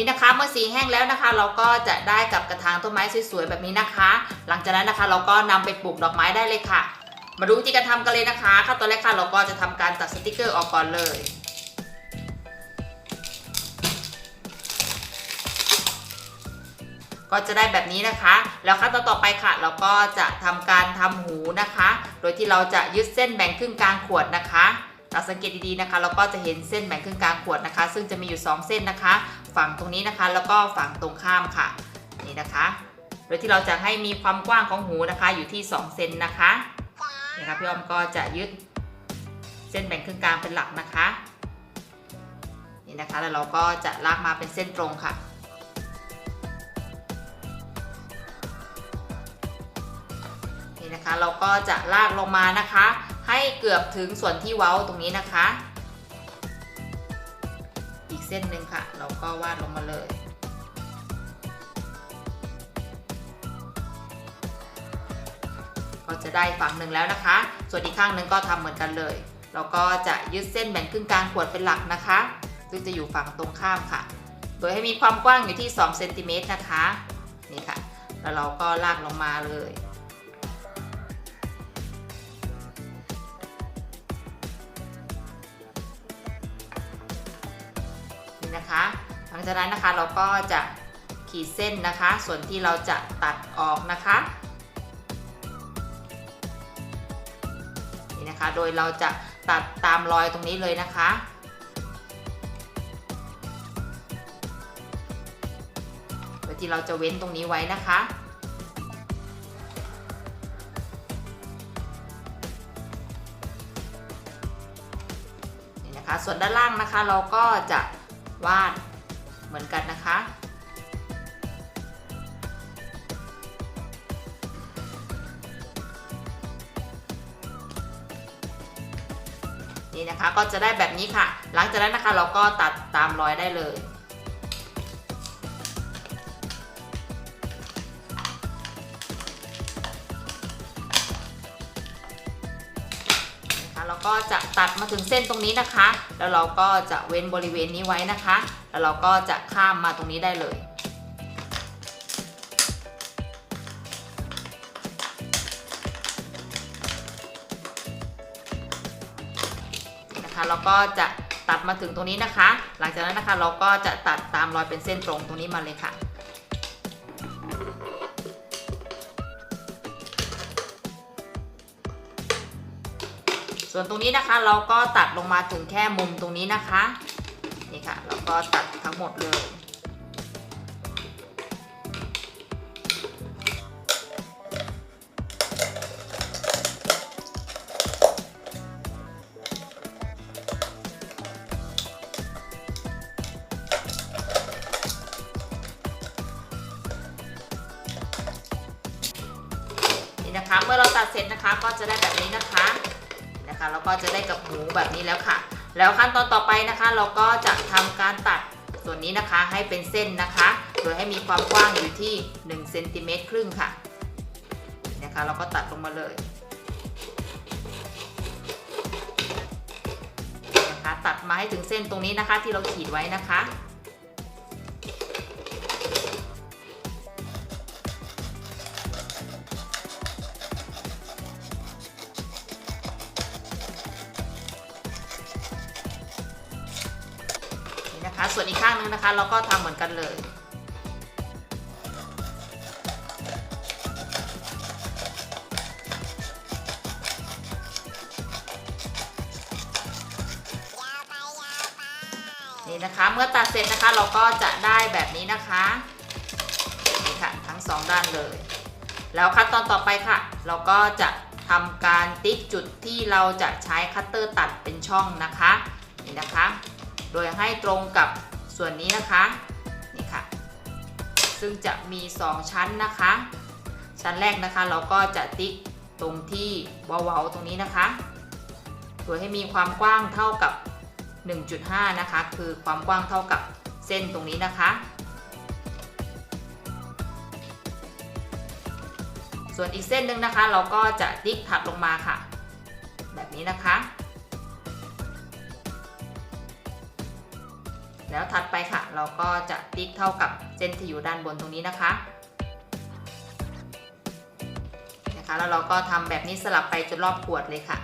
นี่นะคะเมื่อสีแห้งแล้วนะคะ เราก็จะได้กับกระถางต้นไม้สวยๆแบบนี้นะคะ หลังจากนั้นนะคะ เราก็นำไปปลูกดอกไม้ได้เลยค่ะ มาดูวิธีการทำกันเลยนะคะขั้นตอนแรกค่ะเราก็จะทำการตัดสติกเกอร์ออกก่อนเลยก็จะได้แบบนี้นะคะ แล้วขั้นตอนต่อไปค่ะ เราก็จะทำการทำหูนะคะ โดยที่เราจะยึดเส้นแบ่งครึ่งกลางขวดนะคะเราสังเกตดีๆนะคะ เราก็จะเห็นเส้นแบ่งครึ่งกลางขวดนะคะ ซึ่งจะมีอยู่ 2 เส้นนะคะ ฝั่งตรงนี้นะคะ แล้วก็ฝั่งตรงข้ามค่ะ นี่นะคะ โดยที่เราจะให้มีความกว้างของหูนะคะอยู่ที่ 2 เซนนะคะนี่ค่ะพี่อ้อมก็จะยึดเส้นแบ่งครึ่งกลางเป็นหลักนะคะนี่นะคะ แล้วเราก็จะลากมาเป็นเส้นตรงค่ะนี่นะคะเราก็จะลากลงมานะคะ ให้เกือบถึงส่วนที่เว้าตรงนี้นะคะ เส้นหนึ่งค่ะ เราก็วาดลงมาเลยก็จะได้ฝั่งหนึ่งแล้วนะคะ ส่วนอีกข้างหนึ่งก็ทำเหมือนกันเลย เราก็จะยึดเส้นแบ่งครึ่งกลางขวดเป็นหลักนะคะ ซึ่งจะอยู่ฝั่งตรงข้ามค่ะ โดยให้มีความกว้างอยู่ที่2เซนติเมตรนะคะ นี่ค่ะ แล้วเราก็ลากลงมาเลย นะคะ หลังจากนั้นนะคะเราก็จะขีดเส้นนะคะ ส่วนที่เราจะตัดออกนะคะนี่นะคะ โดยเราจะตัดตามรอยตรงนี้เลยนะคะโดยที่เราจะเว้นตรงนี้ไว้นะคะนี่นะคะส่วนด้านล่างนะคะเราก็จะ วาดเหมือนกันนะคะ นี่นะคะก็จะได้แบบนี้ค่ะ หลังจากนั้นนะคะเราก็ตัดตามรอยได้เลย นะคะเราก็จะตัดมาถึงเส้นตรงนี้นะคะ แล้วเราก็จะเว้นบริเวณนี้ไว้นะคะ แล้วเราก็จะข้ามมาตรงนี้ได้เลยนะคะเราก็จะตัดมาถึงตรงนี้นะคะ หลังจากนั้นนะคะเราก็จะตัดตามรอยเป็นเส้นตรงตรงนี้มาเลยค่ะ ส่วนตรงนี้นะคะเราก็ตัดลงมาถึงแค่มุมตรงนี้นะคะนี่ค่ะเราก็ตัดทั้งหมดเลยนี่นะคะเมื่อเราตัดเสร็จนะคะก็จะได้แบบนี้นะคะ นะคะแล้วก็จะได้กับหมูแบบนี้แล้วค่ะ แล้วขั้นตอนต่อไปนะคะ เราก็จะทำการตัดส่วนนี้นะคะให้เป็นเส้นนะคะ โดยให้มีความกว้างอยู่ที่1เซนติเมตรครึ่งค่ะนะคะเราก็ตัดลงมาเลยนะคะตัดมาให้ถึงเส้นตรงนี้นะคะที่เราขีดไว้นะคะ นะคะ ส่วนอีกข้างนึงนะคะ เราก็ทำเหมือนกันเลยนี่นะคะเมื่อตัดเสร็จนะคะเราก็จะได้แบบนี้นะคะนี่ค่ะทั้งสองด้านเลย แล้วขั้นตอนต่อไปค่ะ เราก็จะทำการติ๊กจุดที่เราจะใช้คัตเตอร์ตัดเป็นช่องนะคะ นี่นะคะ โดยให้ตรงกับส่วนนี้นะคะนี่ค่ะ ซึ่งจะมี 2 ชั้นนะคะ ชั้นแรกนะคะเราก็จะติ๊กตรงที่เว้าๆตรงนี้นะคะ โดยให้มีความกว้างเท่ากับ 1.5 นะคะ คือความกว้างเท่ากับเส้นตรงนี้นะคะ ส่วนอีกเส้นหนึ่งนะคะ เราก็จะติ๊กถัดลงมาค่ะ แบบนี้นะคะ แล้วถัดไปค่ะ เราก็จะติ๊กเท่ากับเส้นที่อยู่ด้านบนตรงนี้นะคะนะคะแล้วเราก็ทำแบบนี้สลับไปจนรอบขวดเลยค่ะ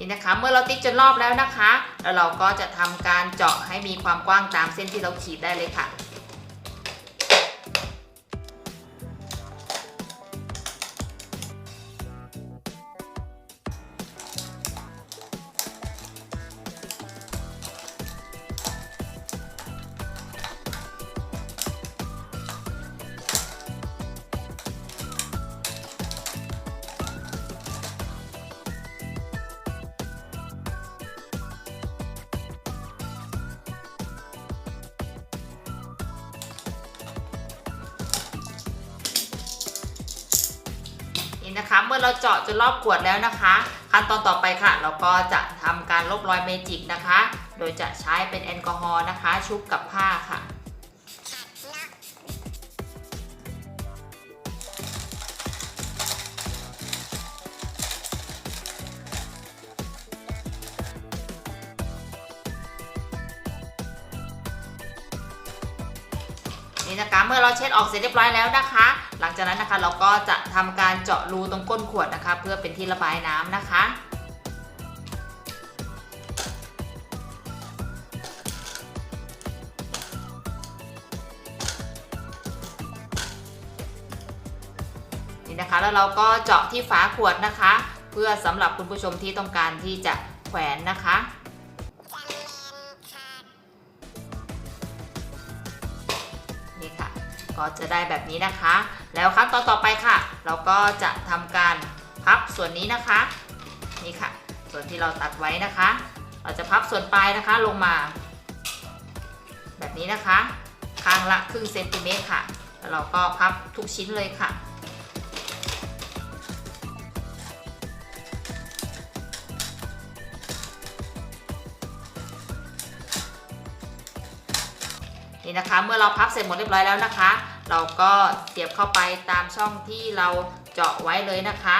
นี่นะคะเมื่อเราติ๊กจนรอบแล้วนะคะ แล้วเราก็จะทำการเจาะให้มีความกว้างตามเส้นที่เราขีดได้เลยค่ะ นะคะ เมื่อเราเจาะจนรอบขวดแล้วนะคะ ขั้นตอนต่อไปค่ะ เราก็จะทำการลบรอยเมจิกนะคะ โดยจะใช้เป็นแอลกอฮอล์นะคะ ชุบกับผ้าค่ะนี่นะคะเมื่อเราเช็ดออกเสร็จเรียบร้อยแล้วนะคะ หลังจากนั้นนะคะเราก็จะทำการเจาะรูตรงก้นขวดนะคะ เพื่อเป็นที่ระบายน้ำนะคะนี่นะคะแล้วเราก็เจาะที่ฝาขวดนะคะ เพื่อสำหรับคุณผู้ชมที่ต้องการที่จะแขวนนะคะ ก็จะได้แบบนี้นะคะ แล้วขั้นตอนต่อไปค่ะ เราก็จะทำการพับส่วนนี้นะคะ นี่ค่ะ ส่วนที่เราตัดไว้นะคะ เราจะพับส่วนปลายนะคะลงมา แบบนี้นะคะ ข้างละครึ่งเซนติเมตรค่ะ แล้วเราก็พับทุกชิ้นเลยค่ะ นี่นะคะ เมื่อเราพับเสร็จหมดเรียบร้อยแล้วนะคะ เราก็เสียบเข้าไปตามช่องที่เราเจาะไว้เลยนะคะ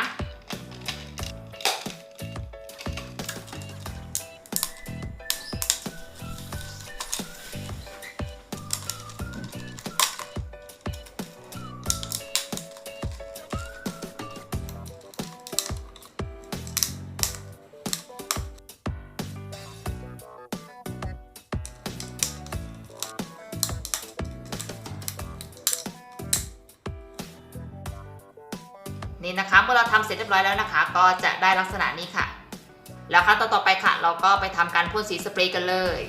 นี่นะคะ เมื่อเราทำเสร็จเรียบร้อยแล้วนะคะ ก็จะได้ลักษณะนี้ค่ะ แล้วขั้นตอนต่อไปค่ะ เราก็ไปทำการพ่นสีสเปรย์กันเลย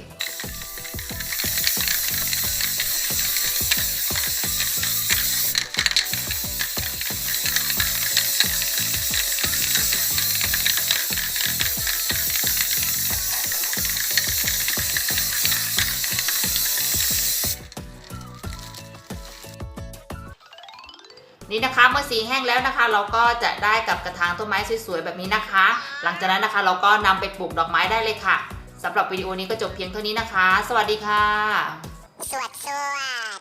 นี่นะคะเมื่อสีแห้งแล้วนะคะ เราก็จะได้กับกระถางต้นไม้สวยๆแบบนี้นะคะ หลังจากนั้นนะคะ เราก็นำไปปลูกดอกไม้ได้เลยค่ะสำหรับวิดีโอนี้ก็จบเพียงเท่านี้นะคะ สวัสดีค่ะ สวัสดี